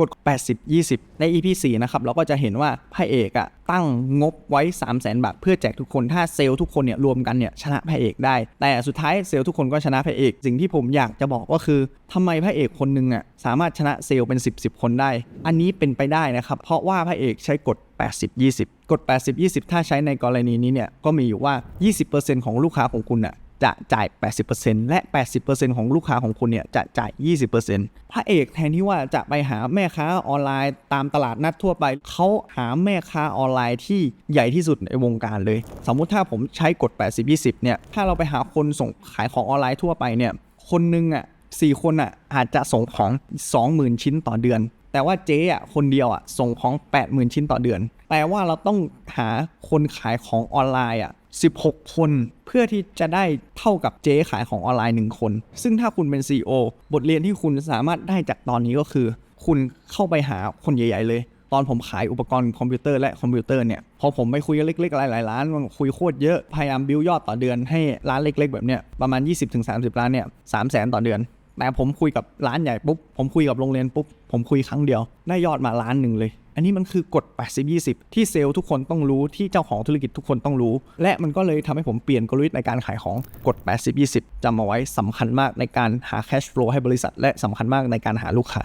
กฎ80 20 ใน EP 4 นะครับ เราก็จะเห็นว่าพระเอกอะตั้งงบไว้ 3 0 0 0 0 0 บาท เพื่อแจกทุกคนถ้าเซลล์ทุกคนเนี่ยรวมกันเนี่ยชนะพระเอกได้ แต่สุดท้ายเซลล์ทุกคนก็ชนะพระเอก สิ่งที่ผมอยากจะบอกก็คือทำไมพระเอกคนหนึงอะสามารถชนะเซลล์เป็น 10 10 คนได้ อันนี้เป็นไปได้นะครับ เพราะว่าพระเอกใช้กฎ 80 20 กฎ 80 20 ถ้าใช้ในกรณีนี้เนี่ยก็มีอยู่ว่า 20%ของลูกค้าของคุณอะ จะจ่าย 80%และ 80%ของลูกค้าของคุณเนี่ยจะจ่าย 20%พระเอกแทนที่ว่าจะไปหาแม่ค้าออนไลน์ ตามตลาดนัดทั่วไป เขาหาแม่ค้าออนไลน์ที่ใหญ่ที่สุดในวงการเลย สมมุติถ้าผมใช้กฎ 80 20 เนี่ย ถ้าเราไปหาคนส่งขายของออนไลน์ทั่วไปเนี่ย คนหนึงอะ สี่คนอะอาจจะส่งของ 20,000 ชิ้นต่อเดือน แต่ว่าเจ๊อะคนเดียวอะส่งของ 80,000 ชิ้นต่อเดือนแปลว่าเราต้องหาคนขายของออนไลน์อะ16 คนเพื่อที่จะได้เท่ากับเจ๊ขายของออนไลน์ 1 คน ซึ่งถ้าคุณเป็น CEO บทเรียนที่คุณสามารถได้จากตอนนี้ก็คือ คุณเข้าไปหาคนใหญ่ ๆ เลย ตอนผมขายอุปกรณ์คอมพิวเตอร์และคอมพิวเตอร์เนี่ย พอผมไปคุยเล็กๆ หลายๆร้านมันคุยโคตรเยอะ พยายามบิวยอดต่อเดือนให้ร้านเล็ก ๆ แบบเนี้ยประมาณ 20-30ร้านเนี่ยสามแสนต่อเดือน แต่ผมคุยกับร้านใหญ่ปุ๊บ ผมคุยกับโรงเรียนปุ๊บ ผมคุยครั้งเดียว ได้ยอดมาล้านหนึ่งเลย อันนี้มันคือกฎ 80-20 ที่เซลล์ทุกคนต้องรู้ที่เจ้าของธุรกิจทุกคนต้องรู้ และมันก็เลยทำให้ผมเปลี่ยนกลยุทธ์ในการขายของกฎ 80-20 จำเอาไว้สำคัญมากในการหา cash flow ให้บริษัท และสำคัญมากในการหาลูกค้า